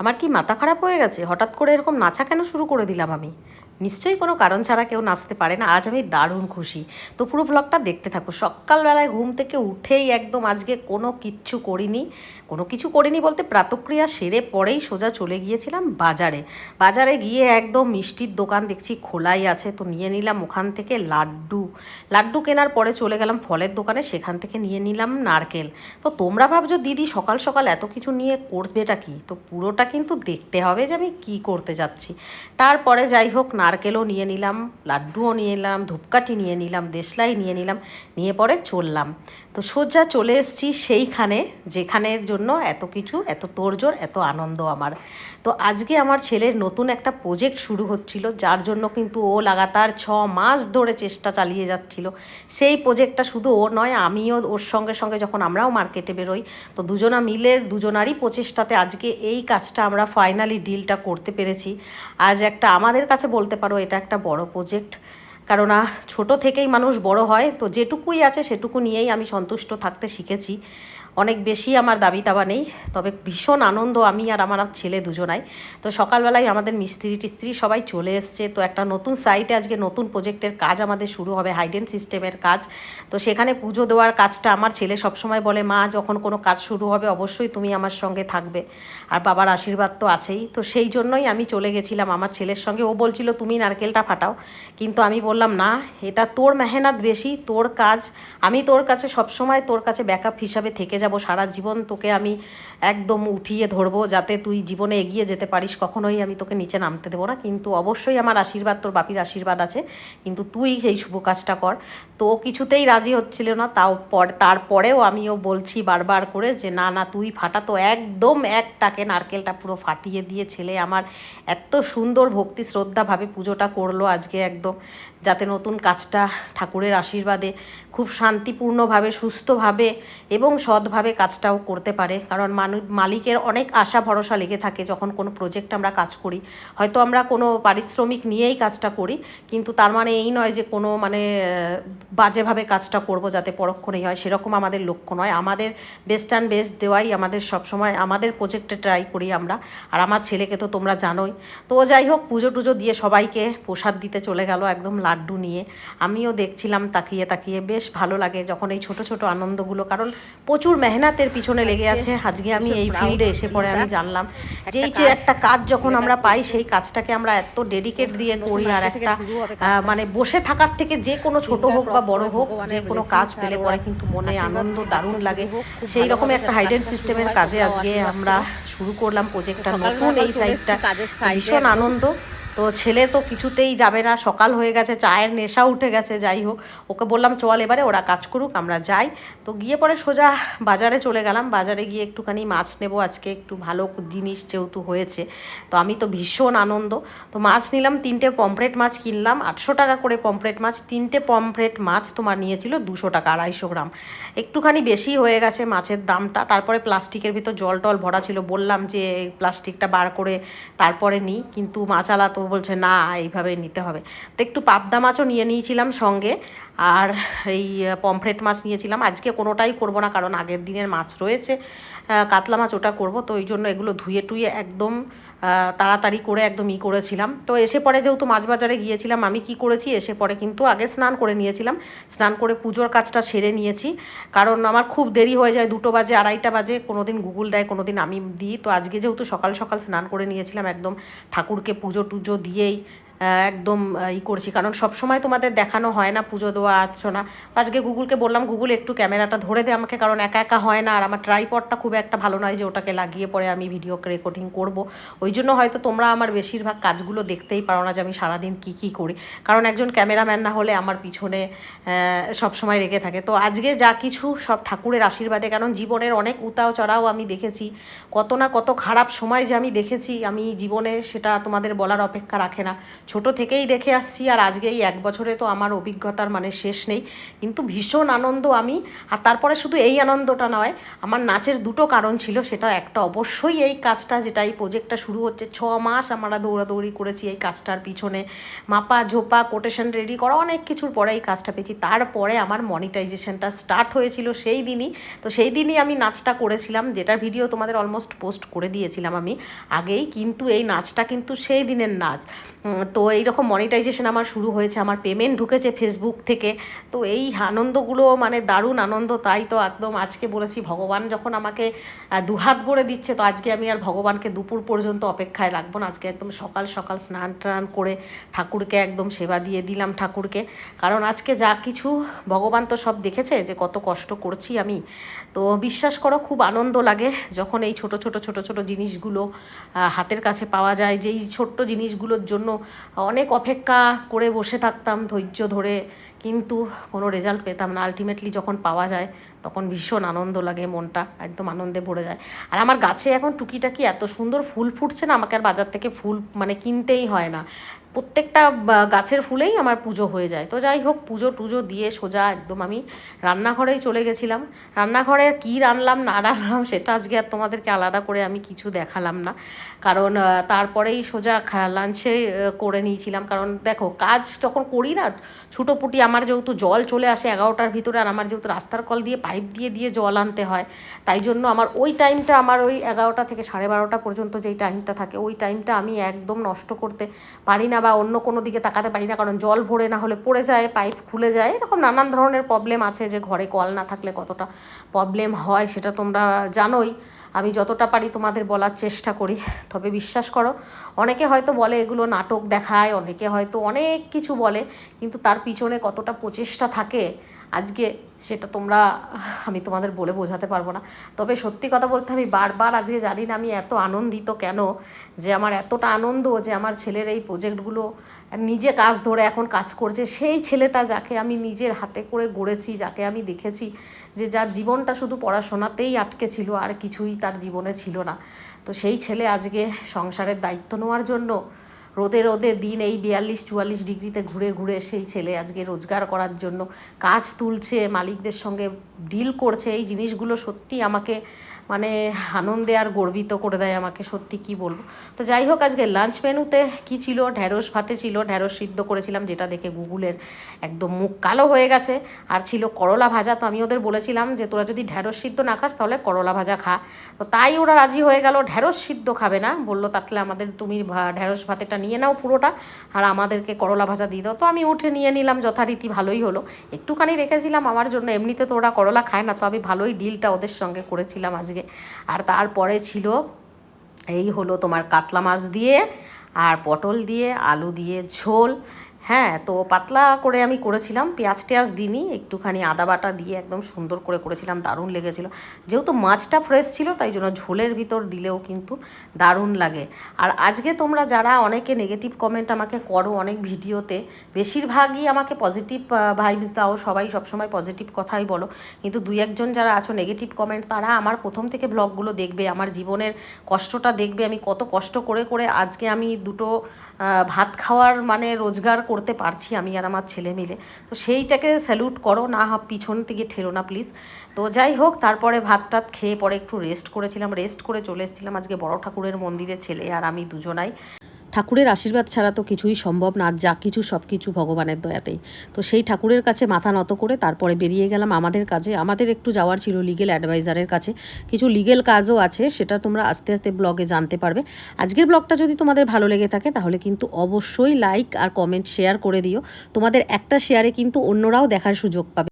আমার কি মাথা খারাপ হয়ে গেছে? হঠাৎ করে এরকম নাচা কেন শুরু করে দিলাম আমি? নিশ্চয়ই কোনো কারণ ছাড়া কেউ নাচতে পারে না। আজ আমি দারুণ খুশি। তো পুরো ব্লগটা দেখতে থাকো। সকালবেলায় ঘুম থেকে উঠেই একদম আজকে কোনো কিচ্ছু করিনি। কোনো কিছু করিনি বলতে প্রাতক্রিয়া সেরে পরেই সোজা চলে গিয়েছিলাম বাজারে। বাজারে গিয়ে একদম মিষ্টির দোকান দেখছি খোলাই আছে। তো নিয়ে নিলাম ওখান থেকে লাড্ডু। লাড্ডু কেনার পরে চলে গেলাম ফলের দোকানে। সেখান থেকে নিয়ে নিলাম নারকেল। তো তোমরা ভাবছ, দিদি, সকাল সকাল এত কিছু নিয়ে করবেটা কি? তো পুরোটা কিন্তু দেখতে হবে যে আমি কি করতে যাচ্ছি। তারপরে যাই হোক নারকেলও নিয়ে নিলাম, লাড্ডুও নিয়ে নিলাম ধূপকাঠি নিয়ে নিলাম, দেশলাই নিয়ে নিলাম, নিয়ে পরে চললাম। তো সোজা চলে এসেছি সেইখানে, যেখানের জন্য এত কিছু, এত তোড়জোড়, এত আনন্দ আমার। তো আজকে আমার ছেলের নতুন একটা প্রজেক্ট শুরু হচ্ছিল, যার জন্য কিন্তু ও লাগাতার ছ মাস ধরে চেষ্টা চালিয়ে যাচ্ছিল। সেই প্রজেক্টটা শুধু ও নয়, আমিও ওর সঙ্গে সঙ্গে যখন আমরাও মার্কেটে বেরোই, তো দুজনা মিলে, দুজনারই প্রচেষ্টাতে আজকে এই কাজটা আমরা ফাইনালি ডিলটা করতে পেরেছি। আজ একটা আমাদের কাছে বলতে পারো, এটা একটা বড় প্রজেক্ট কেননা ছোট থেকেই মানুষ বড় হয়, তো যেটুকুই আছে সেটুকু নিয়েই আমি সন্তুষ্ট থাকতে শিখেছি। অনেক বেশি আমার দাবি দাবা নেই, তবে ভীষণ আনন্দ আমি আর আমার ছেলে দুজনাই। তো সকালবেলায় আমাদের মিস্ত্রি টিস্ত্রি সবাই চলে এসছে, তো একটা নতুন সাইটে আজকে নতুন প্রজেক্টের কাজ আমাদের শুরু হবে হাইডেন সিস্টেমের কাজ। তো সেখানে পুজো দেওয়ার কাজটা আমার ছেলে সবসময় বলে, মা, যখন কোনো কাজ শুরু হবে অবশ্যই তুমি আমার সঙ্গে থাকবে। আর বাবার আশীর্বাদ তো আছেই। তো সেই জন্যই আমি চলে গেছিলাম আমার ছেলের সঙ্গে। ও বলছিল, তুমি নারকেলটা ফাটাও। কিন্তু আমি বললাম, না, এটা তোর মেহনত বেশি, তোর কাজ, আমি তোর কাছে সবসময় তোর কাছে ব্যাকআপ হিসাবে থেকে যাব, সারা জীবন তোকে আমি একদম উঠিয়ে ধরবো যাতে তুই জীবনে এগিয়ে যেতে পারিস। কখনোই আমি তোকে নিচে নামতে দেবো না। কিন্তু অবশ্যই আমার আশীর্বাদ, তোর বাপির আশীর্বাদ আছে। কিন্তু তুই এই শুভ কাজটা কর। তো ও কিছুতেই রাজি হচ্ছিল না। তাও পর, তারপরেও আমিও বলছি বারবার করে যে, না না, তুই ফাটা। তো একদম একটাকে নারকেলটা পুরো ফাটিয়ে দিয়ে ছেলে আমার এত সুন্দর ভক্তি শ্রদ্ধাভাবে পুজোটা করল আজকে একদম। যাতে নতুন কাজটা ঠাকুরের আশীর্বাদে খুব শান্তিপূর্ণভাবে, সুস্থভাবে এবং সৎভাবে কাজটাও করতে পারে। কারণ মানুষ মালিকের অনেক আশা, ভরসা লেগে থাকে যখন কোনো প্রজেক্ট আমরা কাজ করি। হয়তো আমরা কোনো পারিশ্রমিক নিয়েই কাজটা করি, কিন্তু তার মানে এই নয় যে কোনো মানে বাজেভাবে কাজটা করব যাতে পরক্ষণেই হয়। সেরকম আমাদের লক্ষ্য নয়। আমাদের বেস্ট অ্যান্ড বেস্ট দেওয়াই আমাদের সবসময়, আমাদের প্রজেক্টে ট্রাই করি আমরা। আর আমার ছেলেকে তো তোমরা জানোই। তো যাই হোক পুজো টুজো দিয়ে সবাইকে প্রসাদ দিতে চলে গেল একদম লাড্ডু নিয়ে। আমিও দেখছিলাম তাকিয়ে তাকিয়ে। বেশ ভালো লাগে যখন এই ছোট ছোট আনন্দগুলো কারণ প্রচুর মেহনাতের পিছনে লেগে আছে। আজকে আমি এই ফিল্ডে এসে পরে আমি জানলাম যে এই যে একটা কাজ যখন আমরা পাই সেই কাজটাকে আমরা এত ডেডিকেট দিয়ে করি আর একটা মানে বসে থাকার থেকে যে কোনো ছোট হোক বা বড় হোক যে কোনো কাজ পেলে পরে কিন্তু মনে আনন্দ দারুণ লাগে। সেই রকম একটা হাইডেন সিস্টেমের কাজে আজকে আমরা শুরু করলাম প্রজেক্টটা নতুন এই সাইডটা ভীষণ আনন্দ। তো ছেলে তো কিছুতেই যাবে না, সকাল হয়ে গেছে, চায়ের নেশা উঠে গেছে, যাই হোক। ওকে বললাম, চল এবারে ওরা কাজ করুক, আমরা যাই। তো গিয়ে পরে সোজা বাজারে চলে গেলাম। বাজারে গিয়ে একটুখানি মাছ নেব, আজকে একটু ভালো জিনিস যেহেতু হয়েছে। তো আমি তো ভীষণ আনন্দ। তো মাছ নিলাম, তিনটে পমফ্রেট মাছ কিনলাম, আটশো টাকা করে পমফ্রেট মাছ। তিনটে পমফ্রেট মাছ তোমার নিয়েছিল দুশো টাকা, আড়াইশো গ্রাম। একটুখানি বেশি হয়ে গেছে মাছের দামটা। তারপরে প্লাস্টিকের ভিতর জল টল ভরা ছিল। বললাম যে, প্লাস্টিকটা বার করে তারপরে নিই। কিন্তু মাছালা তো বলছে না এইভাবে নিতে হবে। তো একটু পাবদা মাছও নিয়ে নিয়েছিলাম সঙ্গে। আর এই পমফ্রেট মাছ নিয়েছিলাম। আজকে কোনোটাই করব না, কারণ আগের দিনের মাছ রয়েছে। কাতলা মাছ ওটা করব, তো ওই জন্য এগুলো ধুয়ে টুয়ে একদম তাড়াতাড়ি করে একদম ই করেছিলাম। তো এসে পরে যেহেতু মাছ বাজারে গিয়েছিলাম, আমি কি করেছি, এসে পরে কিন্তু আগে স্নান করে নিয়েছিলাম। স্নান করে পুজোর কাজটা সেরে নিয়েছি। কারণ আমার খুব দেরি হয়ে যায়, দুটো বাজে, আড়াইটা বাজে কোনো দিন গুগল দেয় কোনো দিন আমি দিই। তো আজকে যেহেতু সকাল সকাল স্নান করে নিয়েছিলাম একদম ঠাকুরকে পুজো টুজো দিয়েই একদম ই করছি। কারণ সব সময় তোমাদের দেখানো হয় না, পুজো দেওয়া, আর্চনা। আজকে গুগলকে বললাম, গুগল, একটু ক্যামেরাটা ধরে দে আমাকে, কারণ একা একা হয় না। আর আমার ট্রাইপডটা খুব একটা ভালো নয় যে ওটাকে লাগিয়ে পরে আমি ভিডিও রেকর্ডিং করব। ওই জন্য হয়তো তোমরা আমার বেশিরভাগ কাজগুলো দেখতেই পারো না যে আমি সারাদিন কী কী করি। কারণ একজন ক্যামেরাম্যান না হলে আমার পিছনে সব সময় রেখে থাকে। তো আজকে যা কিছু সব ঠাকুরের আশীর্বাদে, কারণ জীবনের অনেক উতাও চড়াও আমি দেখেছি। কত না কত খারাপ সময় যে আমি দেখেছি, আমি জীবনে সেটা তোমাদের বলার অপেক্ষা রাখে না। ছোট থেকেই দেখে আসছি আর আজকে এই এক বছরে তো আমার অভিজ্ঞতার মানে শেষ নেই। কিন্তু ভীষণ আনন্দ আমি আর তারপরে শুধু এই আনন্দটা নয় আমার নাচের দুটো কারণ ছিল সেটা একটা অবশ্যই এই কাজটা যেটা এই প্রজেক্টটা শুরু হচ্ছে ছ মাস আমরা দৌড়াদৌড়ি করেছি এই কাজটার পিছনে। মাপা ঝোপা কোটেশন রেডি করা অনেক কিছুর পরে এই কাজটা পেয়েছি। তারপরে আমার মনিটাইজেশনটা স্টার্ট হয়েছিল সেই দিনই। তো সেই দিনই আমি নাচটা করেছিলাম যেটার ভিডিও তোমাদের অলমোস্ট পোস্ট করে দিয়েছিলাম আমি আগেই কিন্তু এই নাচটা কিন্তু সেই দিনের নাচ। উম, তো এইরকম মনিটাইজেশন আমার শুরু হয়েছে, আমার পেমেন্ট ঢুকেছে ফেসবুক থেকে। তো এই আনন্দগুলো মানে দারুণ আনন্দ, তাই তো একদম আজকে বলেছি ভগবান যখন আমাকে দুহাত ভরে দিচ্ছে, তো আজকে আমি আর ভগবানকে দুপুর পর্যন্ত অপেক্ষায় রাখব না। আজকে একদম সকাল সকাল স্নান টান করে ঠাকুরকে একদম সেবা দিয়ে দিলাম ঠাকুরকে। কারণ আজকে যা কিছু ভগবান তো সব দেখেছে যে কত কষ্ট করছি আমি। তো বিশ্বাস করো খুব আনন্দ লাগে যখন এই ছোট ছোট ছোট ছোট জিনিসগুলো হাতের কাছে পাওয়া যায়, যেই ছোট্ট জিনিসগুলোর জন্য অনেক অপেক্ষা করে বসে থাকতাম ধৈর্য ধরে, কিন্তু কোনো রেজাল্ট পেতাম না। আলটিমেটলি যখন পাওয়া যায়, তখন ভীষণ আনন্দ লাগে মনটা, একদম আনন্দে ভরে যায়। আর আমার গাছে এখন টুকিটাকি এত সুন্দর ফুল ফুটছে না, আমাকে আর বাজার থেকে ফুল মানে কিনতেই হয় না। প্রত্যেকটা গাছের ফুলেই আমার পুজো হয়ে যায়। তো যাই হোক, পুজো টুজো দিয়ে সোজা একদম আমি রান্নাঘরেই চলে গেছিলাম। রান্নাঘরে কী রান্নাম না রান্নাম সেটা আজকে আর তোমাদেরকে আলাদা করে আমি কিছু দেখালাম না। কারণ তারপরেই সোজা লাঞ্চে করে নিয়েছিলাম। কারণ দেখো, কাজ যখন করি না, ছুটোপুটি আমার যেহেতু জল চলে আসে এগারোটার ভিতরে, আর আমার যেহেতু রাস্তার কল দিয়ে পাইপ দিয়ে দিয়ে জল আনতে হয়, তাই জন্য আমার ওই টাইমটা আমার ওই এগারোটা থেকে সাড়ে বারোটা পর্যন্ত যেই টাইমটা থাকে, ওই টাইমটা আমি একদম নষ্ট করতে পারি না বা অন্য কোনো দিকে তাকাতে পারি না, কারণ জল ভরে না হলে পড়ে যায়, পাইপ খুলে যায়, এরকম নানান ধরনের প্রবলেম আছে যে ঘরে কল না থাকলে কতটা প্রবলেম হয় সেটা তোমরা জানোই। আমি যতটা পারি তোমাদের বলার চেষ্টা করি, তবে বিশ্বাস করো, অনেকে হয়তো বলে এগুলো নাটক দেখায়, অনেকে হয়তো অনেক কিছু বলে, কিন্তু তার পিছনে কতটা প্রচেষ্টা থাকে আজকে সেটা তোমরা, আমি তোমাদের বলে বোঝাতে পারব না। তবে সত্যি কথা বলতে আমি বারবার আজকে জানি না আমি এত আনন্দিত কেন, যে আমার এতটা আনন্দ, যে আমার ছেলের এই প্রজেক্টগুলো নিজে কাজ ধরে এখন কাজ করছে। সেই ছেলেটা যাকে আমি নিজের হাতে করে গড়েছি, যাকে আমি দেখেছি, যে যার জীবনটা শুধু পড়াশোনাতেই আটকে ছিল, আর কিছুই তার জীবনে ছিল না। তো সেই ছেলে আজকে সংসারের দায়িত্ব নেওয়ার জন্য রোদে রোদে দিন এই বিয়াল্লিশ চুয়াল্লিশ ডিগ্রিতে ঘুরে ঘুরে সেই ছেলে আজকে রোজগার করার জন্য কাজ তুলছে, মালিকদের সঙ্গে ডিল করছে। এই জিনিসগুলো সত্যি আমাকে মানে আনন্দে আর গর্বিত করে দেয় আমাকে, সত্যি কি বলব? তো যাই হোক, আজকে লাঞ্চ মেনুতে কি ছিল? ঢ্যাঁড়স ভাতে ছিল ঢ্যাঁড়স সিদ্ধ করেছিলাম, যেটা দেখে গুগলের একদম মুখ কালো হয়ে গেছে। আর ছিল করলা ভাজা, তো আমি ওদের বলেছিলাম যে, তোরা যদি ঢ্যাঁড়স সিদ্ধ না খাস, তাহলে করলা ভাজা খা। তো তাই ওরা রাজি হয়ে গেল ঢ্যাঁড়স সিদ্ধ খাবে না। বলল, তাহলে আমাদের তুমি ঢ্যাঁড়স ভাতেটা নিয়ে নাও পুরোটা, আর আমাদেরকে করলা ভাজা দিয়ে দাও। তো আমি উঠে নিয়ে নিলাম, যথারীতি ভালোই হলো। একটুখানি রেখেছিলাম আমার জন্য, এমনিতে তো ওরা করলা খায় না, তো আমি ভালোই ডিলটা ওদের সঙ্গে করেছিলাম আজকে। আর তারপরে ছিল এই হলো তোমার কাতলা মাছ দিয়ে, আর পটল দিয়ে, আলু দিয়ে, ঝোল হ্যাঁ তো পাতলা করে আমি করেছিলাম। পেঁয়াজ টেয়াজ দিইনি, একটুখানি আদা বাটা দিয়ে একদম সুন্দর করে করেছিলাম, দারুণ লেগেছিল। যেহেতু মাছটা ফ্রেশ ছিল, তাই জন্য ঝোলের ভিতর দিলেও কিন্তু দারুণ লাগে। আর আজকে তোমরা যারা অনেকে নেগেটিভ কমেন্ট আমাকে করো অনেক ভিডিওতে, বেশিরভাগই আমাকে পজিটিভ ভাইবস দাও, সবাই সবসময় পজিটিভ কথাই বলো। কিন্তু দুই একজন যারা আছো নেগেটিভ কমেন্ট তারা আমার প্রথম থেকে ব্লগগুলো দেখবে, আমার জীবনের কষ্টটা দেখবে, আমি কত কষ্ট করে করে আজকে আমি দুটো ভাত খাওয়ার মানে রোজগার করতে পারছি আমি আর আমার ছেলে মিলে। তো সেইটাকে স্যালুট করো, না পিছন থেকে ঠেলো না প্লিজ তো যাই হোক, তারপরে ভাত টাত খেয়ে পরে একটু রেস্ট করেছিলাম। রেস্ট করে চলে এসেছিলাম আজকে বড় ঠাকুরের মন্দিরে ছেলে আর আমি দুজনাই। ঠাকুরের আশীর্বাদ ছাড়া তো কিছুই সম্ভব না যা কিছু সব কিছু ভগবানের দয়াতেই। তো সেই ঠাকুরের কাছে মাথা নত করে তারপরে বেরিয়ে গেলাম আমাদের কাজে। আমাদের একটু যাওয়ার ছিল লিগেল অ্যাডভাইজারের কাছে। কিছু লিগেল কাজও আছে, সেটা তোমরা আস্তে আস্তে ব্লগে জানতে পারবে। আজকের ব্লগটা যদি তোমাদের ভালো লেগে থাকে, তাহলে কিন্তু অবশ্যই লাইক আর কমেন্ট শেয়ার করে দিও। তোমাদের একটা শেয়ারে কিন্তু অন্যরাও দেখার সুযোগ পাবে।